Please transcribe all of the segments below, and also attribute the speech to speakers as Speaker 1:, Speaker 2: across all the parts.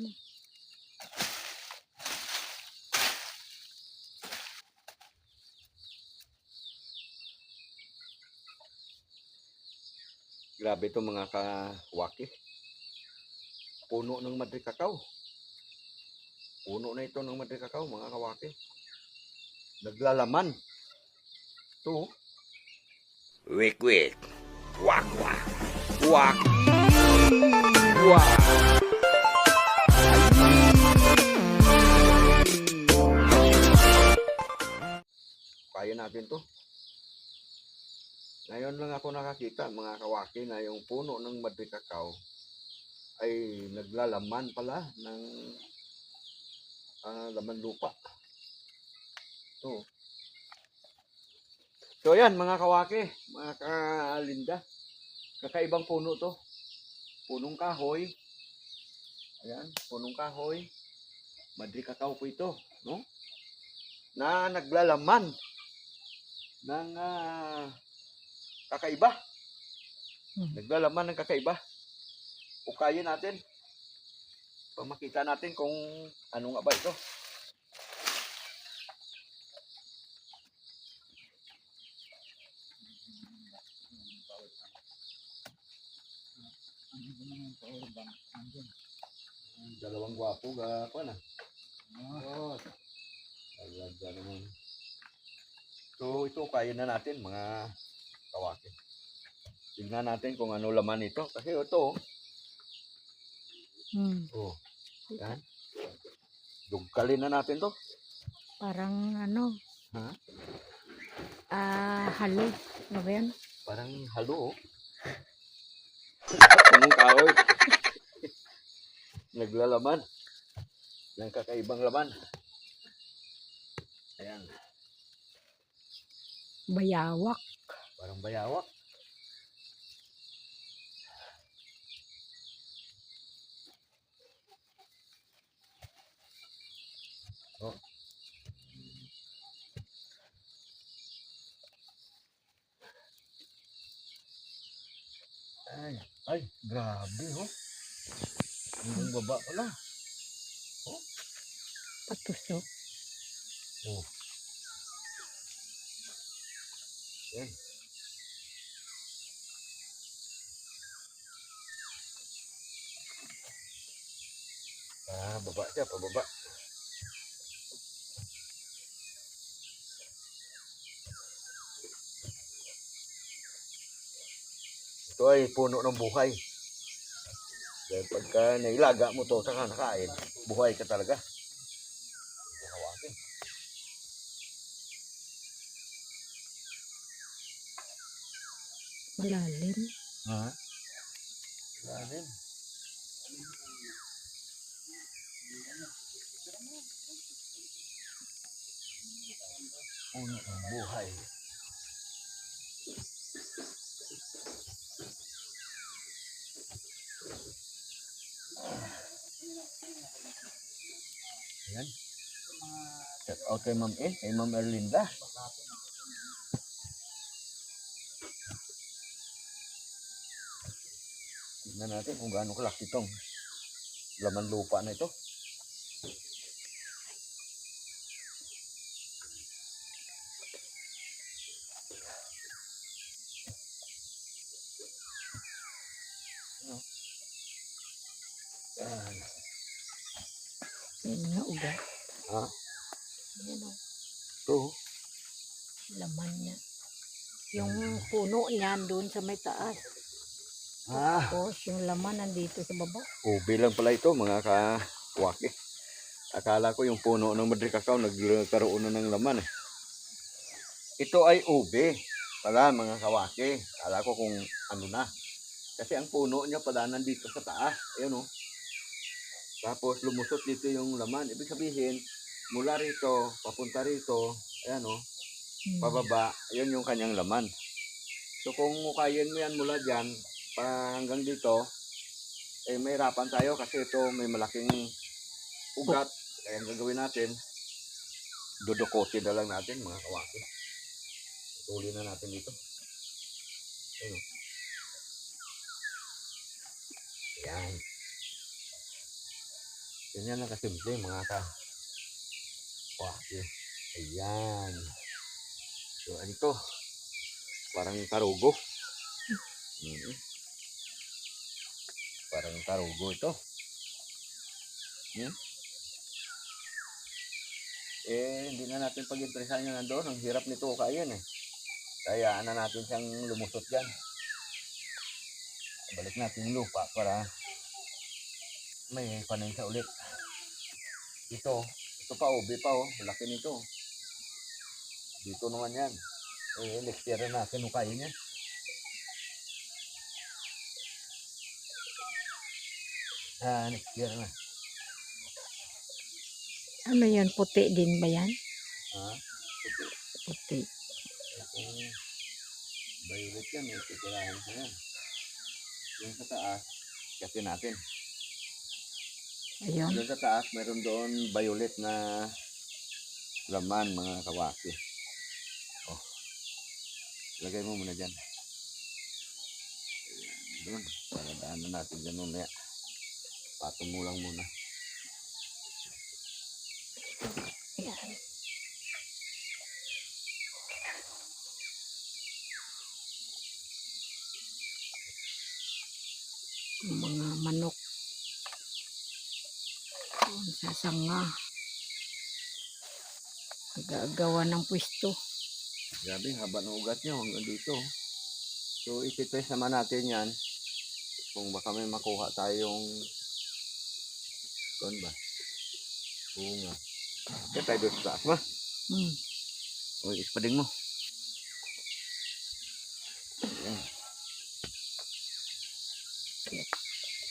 Speaker 1: Na.
Speaker 2: Grabe ito mga kawaki. Puno ng madre kakao. Puno na ito ng madre kakao mga kawaki. Naglalaman. Ito. Wik wik. Wak wak. Wak. Wak. Kaya natin to. Ngayon lang ako nakakita mga kawaki na yung puno ng madre kakao ay naglalaman pala ng ah, laman lupa. Ito. So yan mga kawaki, mga kalinda. Kakaibang puno to. Punong kahoy. Ayan, punong kahoy. Madre kakao po ito, no? Na naglalaman ng ah, kakaiba.
Speaker 1: Hmm.
Speaker 2: Naglalaman ng kakaiba. Ukayin natin. Pamakita natin kung ano nga ba ito. Dalawang gwapo ga pa na. Oh. Talaga naman. So ito kaya na natin mga kawaki. Tingnan natin kung ano laman ito. Kasi ito,
Speaker 1: Hmm.
Speaker 2: oh, yan. Dugkalin na natin to.
Speaker 1: Parang ano,
Speaker 2: Ha?
Speaker 1: ah, halo. Ano ba yan?
Speaker 2: Parang halo, oh. Punong kahoy. Naglalaman. Ng kakaibang laman. Ayan.
Speaker 1: Bayawak.
Speaker 2: Parang bayawak. Oh. Ay, ay, grabe, oh. Yung baba pala.
Speaker 1: Patusok.
Speaker 2: Oh. Yan. Ah, baba siya, pababa. Ito ay puno ng buhay. Dahil pagka nailaga mo to, saka nakain, buhay ka talaga.
Speaker 1: Malalim.
Speaker 2: Ha? Lalim. Puno ng buhay. Ayan. Shout out kay Ma'am E, kay Ma'am Erlinda. Tignan natin kung gaano kalaki itong laman lupa na ito. Ano? Yan.
Speaker 1: Nga ugat.
Speaker 2: Ha?
Speaker 1: Yan o.
Speaker 2: Ito.
Speaker 1: Laman niya. Yung puno niyan doon sa may taas.
Speaker 2: Ah.
Speaker 1: Tapos yung laman nandito sa baba.
Speaker 2: Ube lang pala ito mga kawaki. Akala ko yung puno ng Madre Cacao nagkaroon na ng laman eh. Ito ay ube pala mga kawaki. Akala ko kung ano na. Kasi ang puno niya pala nandito sa taas. Ayun oh. Tapos lumusot dito yung laman. Ibig sabihin, mula rito, papunta rito, ayan oh,
Speaker 1: Hmm.
Speaker 2: pababa, ayun yung kanyang laman. So kung mukayin mo yan mula dyan, pa hanggang dito, eh mahirapan tayo kasi ito may malaking ugat. Kaya ang gagawin natin, dudukotin na lang natin mga kawaki. Tuloy na natin dito. Ayun. Yan. Ganyan lang kasimple mga ka. Waki. Ayan. So, ano to? Parang tarugo. Mm. Parang tarugo ito. Hmm? Eh, hindi na natin pag-impresan yun nandoon. Ang hirap nito kayan eh. Kaya na natin siyang lumusot dyan. Balik natin yung lupa para may panay sa ulit. Ito, ito pa oh, pa oh, laki nito. Dito naman yan. Eh, next year na natin ukayin yan. Ah, next year na.
Speaker 1: Ano yan? Puti din ba yan?
Speaker 2: Ha? Ito,
Speaker 1: Puti.
Speaker 2: kung violet yan, eh, titirahin ko yan. Yung sa taas, kasi natin.
Speaker 1: Ayun.
Speaker 2: Doon sa taas, meron doon violet na laman, mga kawaki. Oh. Lagay mo muna dyan. Doon. Para daanan natin dyan mamaya. Patong mo lang muna.
Speaker 1: Ayan. Mga manok. Doon sa sanga. Nagagawa ng pwesto.
Speaker 2: Grabe, haba ng ugat nyo hanggang dito. So, ititest naman natin yan. Kung baka may makuha tayong doon ba? Bunga. Kaya tayo doon sa taas ma.
Speaker 1: Hmm.
Speaker 2: O, ispading mo. Ayan.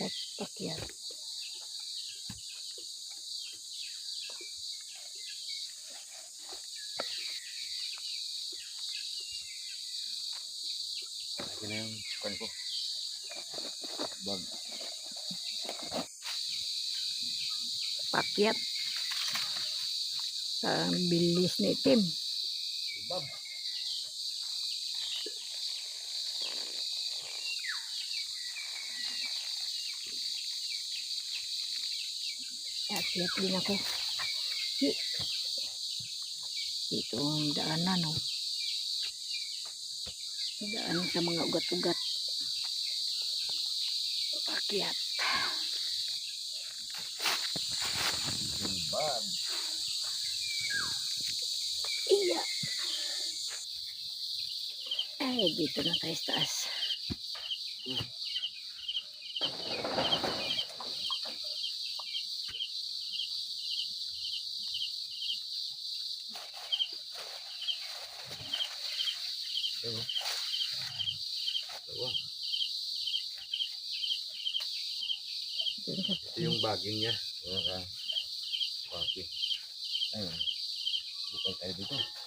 Speaker 1: At pakyat.
Speaker 2: Akin
Speaker 1: Pakyat. Ang bilis na itim.
Speaker 2: Bag.
Speaker 1: Akyat din ako. Dito ang daanan, no. Daan sa mga ugat-ugat. Akyat. Ay, dito na tayo sa taas.
Speaker 2: Dalawa.
Speaker 1: Sa
Speaker 2: Ito yung baging niya. Mga. Paki. Ayun. Dito tayo dito.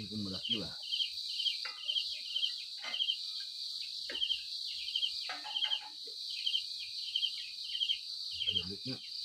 Speaker 2: Tignan natin kung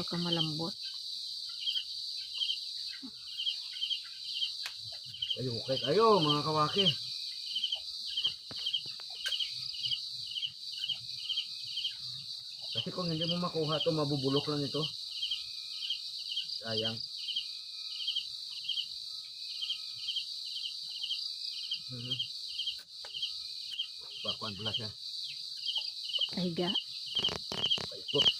Speaker 1: baka malambot.
Speaker 2: Kayo, okay kayo mga kawaki. Kasi kung hindi mo makuha to mabubulok lang ito. Sayang. Mhm. Bakuan pala siya.
Speaker 1: Kahiga.
Speaker 2: Paikot.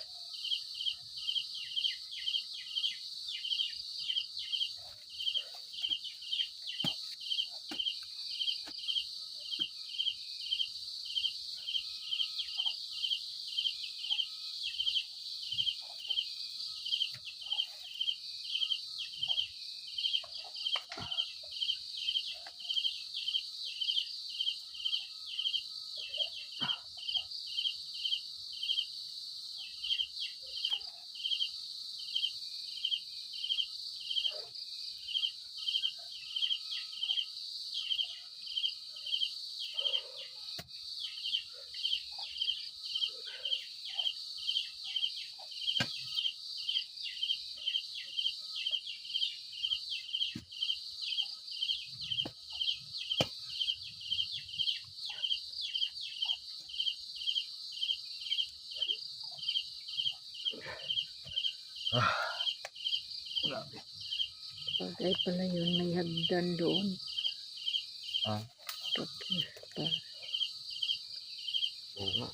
Speaker 1: Bagay pala yun. May hagdan doon.
Speaker 2: Ah.
Speaker 1: Tapos pa.
Speaker 2: Oo nga.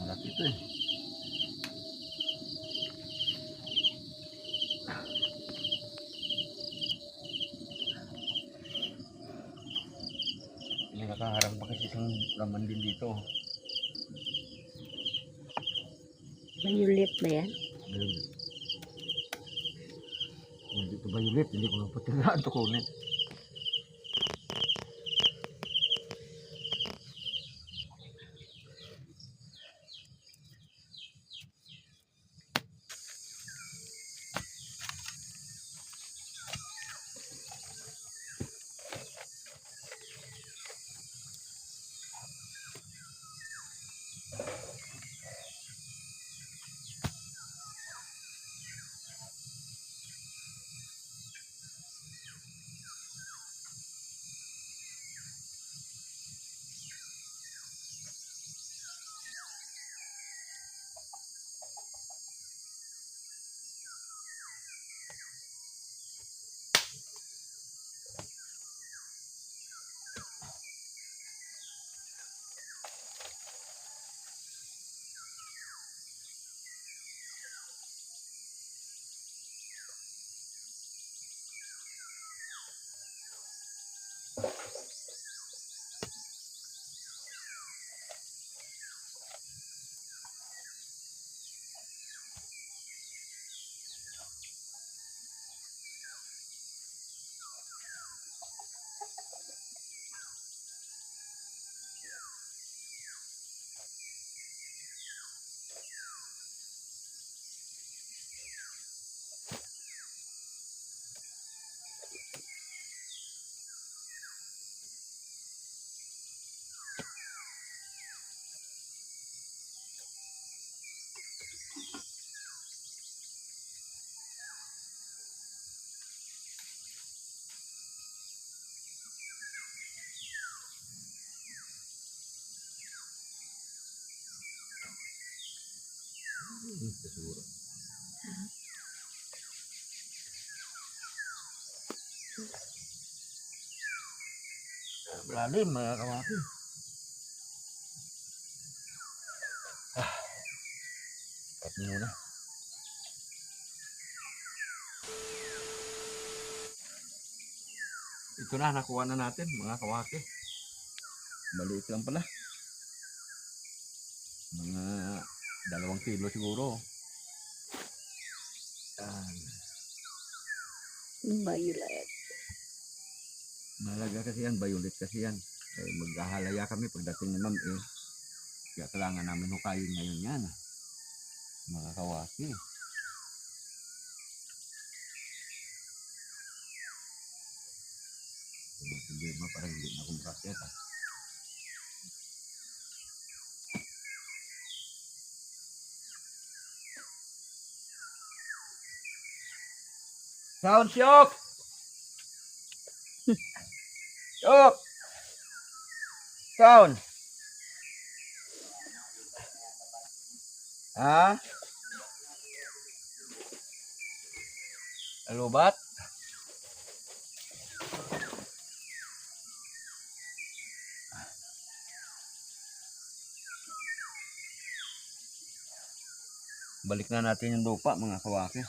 Speaker 2: Malaki ito eh. May nakaharang pa kasi isang laman din dito.
Speaker 1: Violet ba yan?
Speaker 2: Ayun. Hindi ito violet, hindi ko na patilaan ito kunin. Siguro. Malalim mga kawaki. Ah. Cut muna. Ito na, nakuha na natin mga kawaki. Maliit lang pala. Mga dalawang kilo siguro.
Speaker 1: Violet.
Speaker 2: Malaga kasi yan, violet kasi yan. Eh, maghahalaya kami pagdating ni ma'am eh. Kaya kailangan namin hukayin ngayon yan. Mga kawaki. Problema parang hindi na kumakakyat ah. Sound shock! Shock! Sound! Ha? Alubat? Balik na natin yung lupa mga kawaki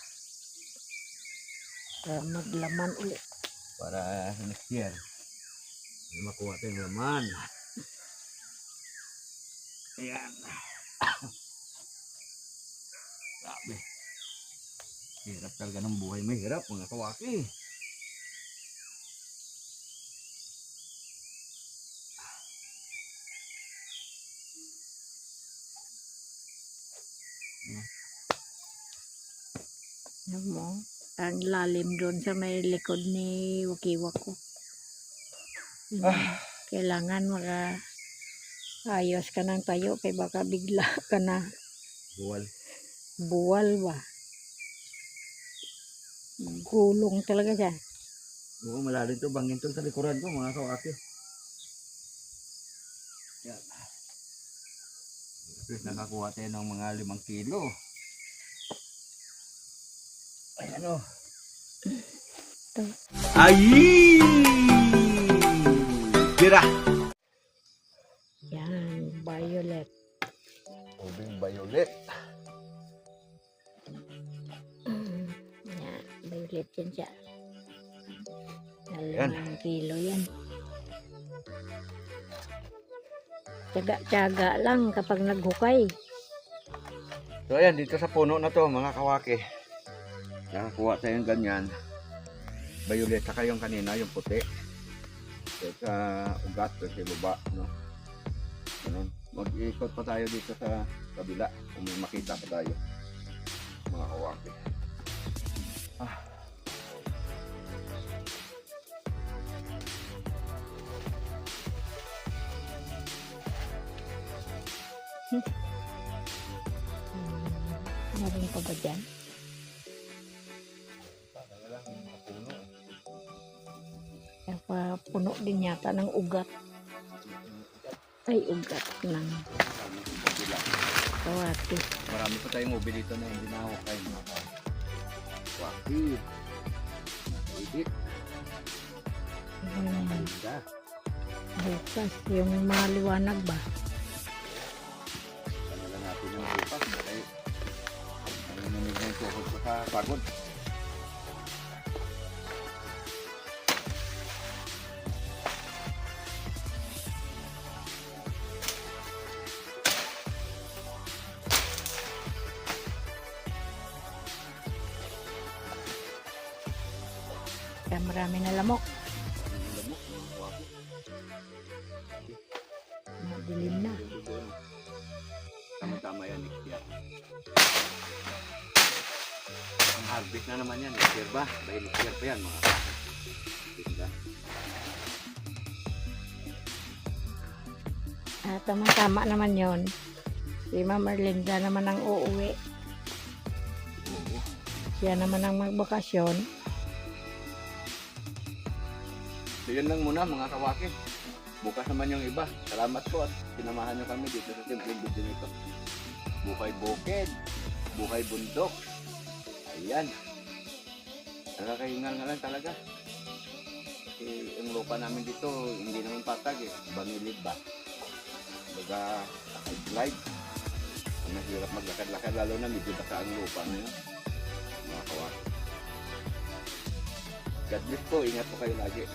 Speaker 1: Para maglaman ulit.
Speaker 2: para next year makuha tayong laman. Ayan. Grabe. Hirap talaga ng buhay. Mahirap mga kawaki.
Speaker 1: Ano mo? Ang lalim doon sa may likod ni Wakiwa ko. Yun,
Speaker 2: Ah.
Speaker 1: Kailangan maka ayos ka ng tayo kay baka bigla ka na
Speaker 2: Buwal.
Speaker 1: buwal ba. Gulong talaga siya.
Speaker 2: Oo, malalim to. Bangin to sa likuran ko mga kawaki. Yan. Nakakuha tayo ng mga limang kilo. Ayan o.
Speaker 1: Ito.
Speaker 2: Ay! Tira!
Speaker 1: Yan, violet.
Speaker 2: Ubing violet.
Speaker 1: Mm, Yan, violet yan siya.
Speaker 2: Yan.
Speaker 1: Dalawang kilo yan. Tiyaga-tiyaga lang kapag naghukay.
Speaker 2: So ayan, dito sa puno na to mga kawaki. Nakakuha tayong ganyan. Violet saka yung kanina, yung puti. Sa ugat, so, sa baba, no? Ganun. Mag-iikot pa tayo dito sa kabila kung may makita pa tayo. Mga kawaki. Ah.
Speaker 1: Hmm, meron pa ba dyan? Kaya pa puno din yata ng ugat. Ay, ugat ng kawati.
Speaker 2: Marami pa tayong ubi dito na hindi nahukay mga kawaki. Edit.
Speaker 1: Hmm, bukas, yung mga liwanag ba?
Speaker 2: Kanila natin yung bukas. Ay, ang na yung tuhod ko sa pagod.
Speaker 1: Kaya marami na lamok. Madilim na.
Speaker 2: Tama-tama yan next year. Ang harvest na naman yan next year ba? Dahil next year pa yan mga kapatid.
Speaker 1: Ah, tama-tama naman yon. Si Ma'am Erlinda naman ang uuwi. Siya naman ang magbakasyon.
Speaker 2: So yun lang muna mga kawaki. Bukas naman yung iba. Salamat po at sinamahan nyo kami dito sa simple video nito. Bukay Bukid. buhay bundok. Ayan. Nakakahingal nga lang talaga. Kasi yung lupa namin dito, hindi naman patag eh. Bangilid ba? Baga, slide. Ang mahirap maglakad-lakad, lalo na medyo baka ang lupa ngayon. Mga kawak. God bless po, ingat po kayo lagi.